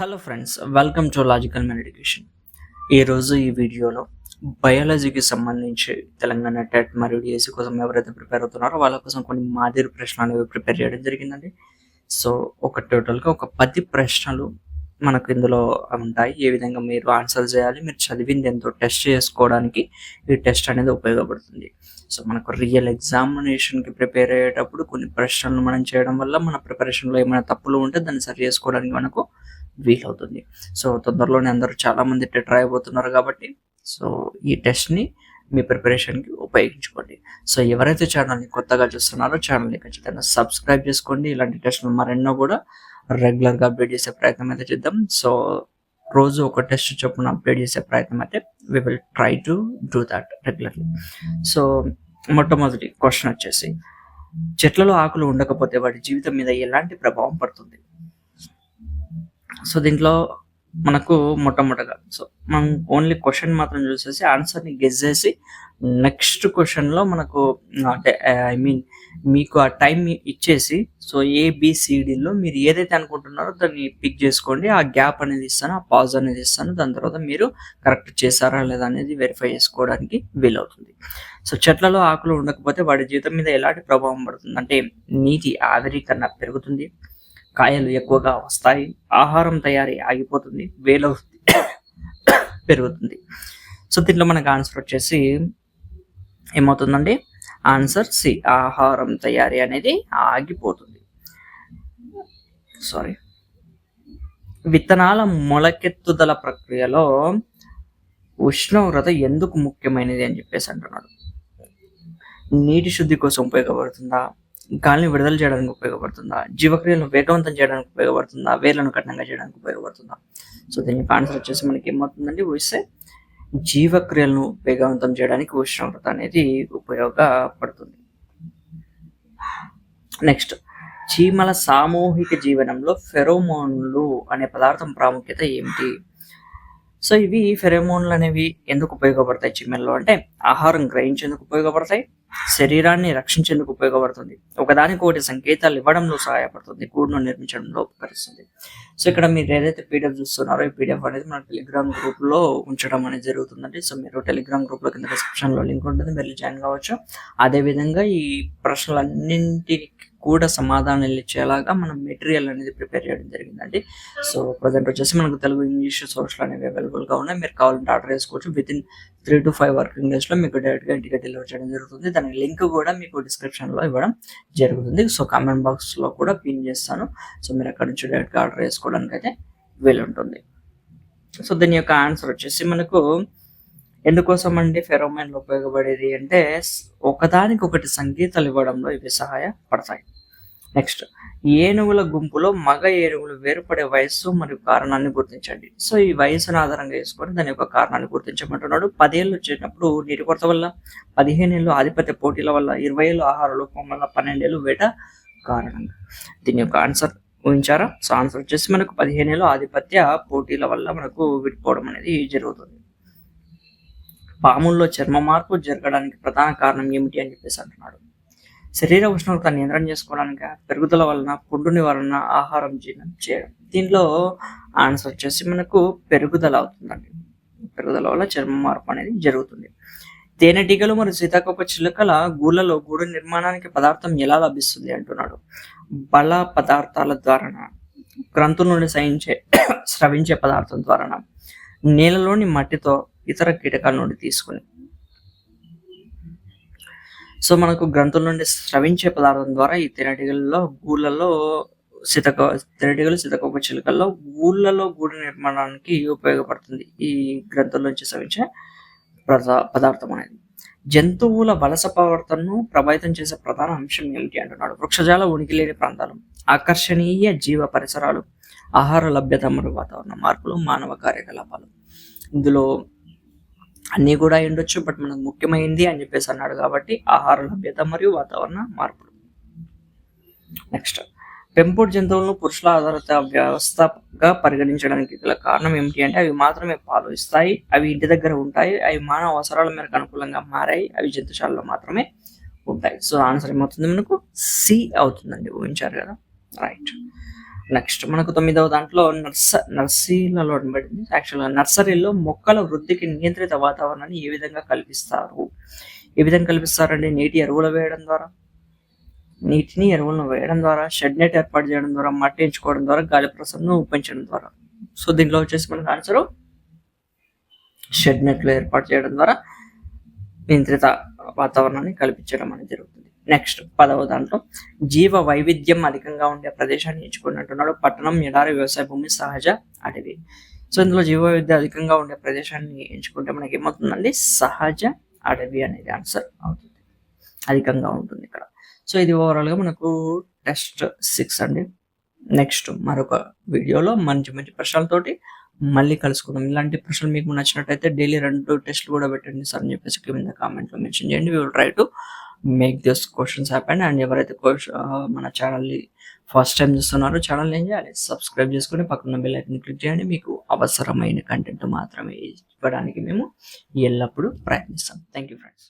Hello friends welcome to logical men education ఈరోజు ఈ వీడియోలో బయాలజీకి సంబంధించి తెలంగాణ టెట్ మరియు డిఎస్సి కోసం ఎవరైతే ప్రిపేర్ అవుతున్నారో వాళ్ళ కోసం కొన్ని మాదిరి ప్రశ్నలు అనేవి ప్రిపేర్ చేయడం జరిగిందండి. సో ఒక టోటల్గా ఒక పది ప్రశ్నలు మనకు ఇందులో ఉంటాయి. ఏ విధంగా మీరు ఆన్సర్ చేయాలి మీరు చదివింది ఎంతో టెస్ట్ చేసుకోవడానికి ఈ టెస్ట్ అనేది ఉపయోగపడుతుంది. సో మనకు రియల్ ఎగ్జామినేషన్కి ప్రిపేర్ అయ్యేటప్పుడు కొన్ని ప్రశ్నలు మనం చేయడం వల్ల మన ప్రిపరేషన్లో ఏమైనా తప్పులు ఉంటే దాన్ని సరి చేసుకోవడానికి మనకు వీలవుతుంది సో తొందరలోనే అందరూ చాలామంది టెట్ రాయబోతున్నారు కాబట్టి సో ఈ టెస్ట్ని మీ ప్రిపరేషన్కి ఉపయోగించుకోండి. సో ఎవరైతే ఛానల్ని కొత్తగా చూస్తున్నారో ఛానల్ని ఖచ్చితంగా సబ్స్క్రైబ్ చేసుకోండి. ఇలాంటి టెస్ట్లు మరెన్నో కూడా రెగ్యులర్గా అప్డేట్ చేసే ప్రయత్నం అయితే చేద్దాం. సో రోజు ఒక టెస్ట్ చొప్పున అప్డేట్ చేసే ప్రయత్నం అయితే we will try to do that regularly so మొట్టమొదటి క్వశ్చన్ వచ్చేసి చెట్లలో ఆకులు ఉండకపోతే వాటి జీవితం మీద ఎలాంటి ప్రభావం పడుతుంది? సో దీంట్లో మనకు మొట్టమొదటిగా సో మనం ఓన్లీ క్వశ్చన్ మాత్రం చూసేసి ఆన్సర్ని గెస్ చేసి నెక్స్ట్ క్వశ్చన్లో మనకు అంటే ఐ మీన్ మీకు ఆ టైం ఇచ్చేసి సో ఏబిసిడిలో మీరు ఏదైతే అనుకుంటున్నారో దాన్ని పిక్ చేసుకోండి. ఆ గ్యాప్ అనేది ఇస్తాను ఆ పాజ్ అనేది ఇస్తాను. దాని తర్వాత మీరు కరెక్ట్ చేశారా లేదా అనేది వెరిఫై చేసుకోవడానికి వీలవుతుంది. సో చెట్లలో ఆకులు ఉండకపోతే వాడి జీవితం మీద ఎలాంటి ప్రభావం పడుతుంది? అంటే నీటి ఆవిరీకరణ పెరుగుతుంది. కాయలు ఎక్కువగా వస్తాయి. ఆహారం తయారీ ఆగిపోతుంది. వేలు పెరుగుతుంది. సో దీంట్లో మనకు ఆన్సర్ వచ్చేసి ఏమవుతుందండి? ఆన్సర్ సి ఆహారం తయారీ అనేది ఆగిపోతుంది. సారీ విత్తనాల మొలకెత్తుదల ప్రక్రియలో ఉష్ణోగ్రత ఎందుకు ముఖ్యమైనది అని చెప్పేసి అంటున్నాడు. నీటి శుద్ధి కోసం ఉపయోగపడుతుందా? గాలిని విడుదల చేయడానికి ఉపయోగపడుతుందా? జీవక్రియలను వేగవంతం చేయడానికి ఉపయోగపడుతుందా? వేర్లను కఠినంగా చేయడానికి ఉపయోగపడుతుందా? సో దీనికి ఆన్సర్ వచ్చేసి మనకి ఏమవుతుందండి ఊహిస్తే జీవక్రియలను వేగవంతం చేయడానికి ఉష్ణోగ్రత అనేది ఉపయోగపడుతుంది. నెక్స్ట్ చీమల సామూహిక జీవనంలో ఫెరోమోన్లు అనే పదార్థం ప్రాముఖ్యత ఏమిటి? సో ఇవి ఫెరోమోన్లు అనేవి ఎందుకు ఉపయోగపడతాయి చిమ్మెల్లో అంటే ఆహారం గ్రహించేందుకు ఉపయోగపడతాయి శరీరాన్ని రక్షించేందుకు ఉపయోగపడుతుంది. ఒకదానికొకటి సంకేతాలు ఇవ్వడంలో సహాయపడుతుంది గూడును నిర్మించడంలో ఉపకరిస్తుంది. సో ఇక్కడ మీరు ఏదైతే పీడిఎఫ్ చూస్తున్నారో ఈ పీడిఎఫ్ అనేది మన టెలిగ్రామ్ గ్రూప్లో ఉంచడం అనేది జరుగుతుందండి. సో మీరు టెలిగ్రామ్ గ్రూప్లో కింద డిస్క్రిప్షన్లో లింక్ ఉంటుంది మీరు జాయిన్ కావచ్చు. అదే విధంగా ఈ ప్రశ్నలన్నింటికి కూడా సమాధానాలు ఇచ్చేలాగా మనం మెటీరియల్ అనేది ప్రిపేర్ చేయడం జరిగిందండి. సో ప్రజెంట్ వచ్చేసి మనకు తెలుగు ఇంగ్లీష్ సోషల్ అనేవి అవైలబుల్గా ఉన్నాయి. మీరు కావాలంటే ఆర్డర్ చేసుకోవచ్చు. With in three to five working డేస్లో మీకు డైరెక్ట్గా ఇంటికి డెలివర్ చేయడం జరుగుతుంది. దాని లింక్ కూడా మీకు డిస్క్రిప్షన్లో ఇవ్వడం జరుగుతుంది. సో కామెంట్ బాక్స్లో కూడా పిన్ చేస్తాను. సో మీరు అక్కడ నుంచి డైరెక్ట్గా ఆర్డర్ చేసుకోవడానికి అయితే వీలుంటుంది. సో దీని యొక్క ఆన్సర్ వచ్చేసి మనకు ఎందుకోసం అండి ఫెరోమైన్లు ఉపయోగపడేది అంటే ఒకదానికి ఒకటి సంగీతాలు ఇవ్వడంలో ఇవి సహాయపడతాయి. నెక్స్ట్ ఏనుగుల గుంపులో మగ ఏనుగులు వేరుపడే వయస్సు మరియు కారణాన్ని గుర్తించండి. సో ఈ వయస్సును ఆధారంగా వేసుకొని దాని యొక్క కారణాన్ని గుర్తించమంటున్నాడు. పదేళ్ళు వచ్చినప్పుడు నీటి కొరత వల్ల పదిహేను ఏళ్ళు ఆధిపత్య పోటీల వల్ల ఇరవై ఏళ్ళు ఆహార లోపం వల్ల పన్నెండేళ్ళు వేట కారణంగా. దీని యొక్క ఆన్సర్ ఊహించారా? సో ఆన్సర్ వచ్చేసి మనకు పదిహేనేళ్ళు ఆధిపత్య పోటీల వల్ల మనకు విడిపోవడం అనేది జరుగుతుంది. పాముల్లో చర్మ మార్పు జరగడానికి ప్రధాన కారణం ఏమిటి అని చెప్పేసి అంటున్నాడు. శరీర ఉష్ణోగ్రత నియంత్రణ చేసుకోవడానికి పెరుగుదల వలన పుండు నివారణ ఆహారం జీర్ణం చేయడం. దీనిలో ఆన్సర్ వచ్చేసి మనకు పెరుగుదల అవుతుందండి. పెరుగుదల వల్ల చర్మ మార్పు అనేది జరుగుతుంది. తేనెటీగలు మరియు సీతాకోప చిలుకల గూళ్ళలో గూడు నిర్మాణానికి పదార్థం ఎలా లభిస్తుంది అంటున్నాడు. బల పదార్థాల ద్వారా గ్రంథుల నుండి సహించే స్రవించే పదార్థం ద్వారా నేలలోని మట్టితో ఇతర కీటకాల నుండి తీసుకుని. సో మనకు గ్రంథుల నుండి స్రవించే పదార్థం ద్వారా ఈ తేనెటీగల్లో గూళ్ళలో సీతక తేనెటీగలు సీతకోక చిలుకల్లో గూళ్ళలో గూడు నిర్మాణానికి ఉపయోగపడుతుంది. ఈ గ్రంథుల నుంచి స్రవించే పదార్థం అనేది. జంతువుల వలస ప్రవర్తనను ప్రభావితం చేసే ప్రధాన అంశం ఏమిటి అంటున్నాడు. వృక్షజాల ఉనికి లేని ప్రాంతాలు ఆకర్షణీయ జీవ పరిసరాలు ఆహార లభ్యత మరియు వాతావరణ మార్పులు మానవ కార్యకలాపాలు. ఇందులో అన్నీ కూడా ఉండొచ్చు బట్ మనకు ముఖ్యమైనది అని చెప్పేసి అన్నాడు కాబట్టి ఆహార లభ్యత మరియు వాతావరణ మార్పులు. నెక్స్ట్ పెంపుడు జంతువులను పురుషుల ఆధారిత వ్యవస్థగా పరిగణించడానికి గల కారణం ఏమిటి అంటే అవి మాత్రమే పాలు ఇస్తాయి అవి ఇంటి దగ్గర ఉంటాయి అవి మానవ అవసరాల మేరకు అనుకూలంగా మారాయి అవి జంతుశాలలో మాత్రమే ఉంటాయి. సో ఆన్సర్ ఏమవుతుంది మనకు? సి అవుతుందండి ఊహించారు కదా? రైట్ నెక్స్ట్ మనకు తొమ్మిదవ దాంట్లో నర్స నర్సరీలలో పడింది. యాక్చువల్గా నర్సరీలో మొక్కల వృద్ధికి నియంత్రిత వాతావరణాన్ని ఏ విధంగా కల్పిస్తారు? ఏ విధంగా కల్పిస్తారండి? నీటి ఎరువులు వేయడం ద్వారా? నీటిని ఎరువులను వేయడం ద్వారా షెడ్ నెట్ ఏర్పాటు చేయడం ద్వారా మట్టి ఎంచుకోవడం ద్వారా గాలి ప్రసరణను పెంచడం ద్వారా. సో దీంట్లో వచ్చేసి మనకు ఆన్సర్ షెడ్ నెట్లు ఏర్పాటు చేయడం ద్వారా నియంత్రిత వాతావరణాన్ని కల్పించడం అనేది జరుగుతుంది. నెక్స్ట్ పదవ దాంట్లో జీవ వైవిధ్యం అధికంగా ఉండే ప్రదేశాన్ని ఎంచుకున్నట్టున్నాడు. పట్టణం ఎడారి వ్యవసాయ భూమి సహజ అడవి. సో ఇందులో జీవ వైవిధ్యం అధికంగా ఉండే ప్రదేశాన్ని ఎంచుకుంటే మనకి ఏమవుతుందండి? సహజ అడవి అనేది ఆన్సర్ అవుతుంది. అధికంగా ఉంటుంది ఇక్కడ. సో ఇది ఓవరాల్గా మనకు టెస్ట్ సిక్స్ అండి. నెక్స్ట్ మరొక వీడియోలో మంచి మంచి ప్రశ్నలతోటి మళ్ళీ కలుసుకుందాం. ఇలాంటి ప్రశ్నలు మీకు నచ్చినట్టయితే డైలీ రెండు టెస్ట్లు కూడా పెట్టండి సార్ అని చెప్పేసి కింద కామెంట్లో మెన్షన్ చేయండి. We will try to make this questions happen and ఎవరైతే మన ఛానల్ని ఫస్ట్ టైం చూస్తున్నారో ఛానల్ ఏం చేయాలి? సబ్స్క్రైబ్ చేసుకొని పక్కన బెల్ ఐకన్ క్లిక్ చేయండి. మీకు అవసరమైన కంటెంట్ మాత్రమే ఇవ్వడానికి మేము ఎల్లప్పుడూ ప్రయత్నిస్తాం. Thank you friends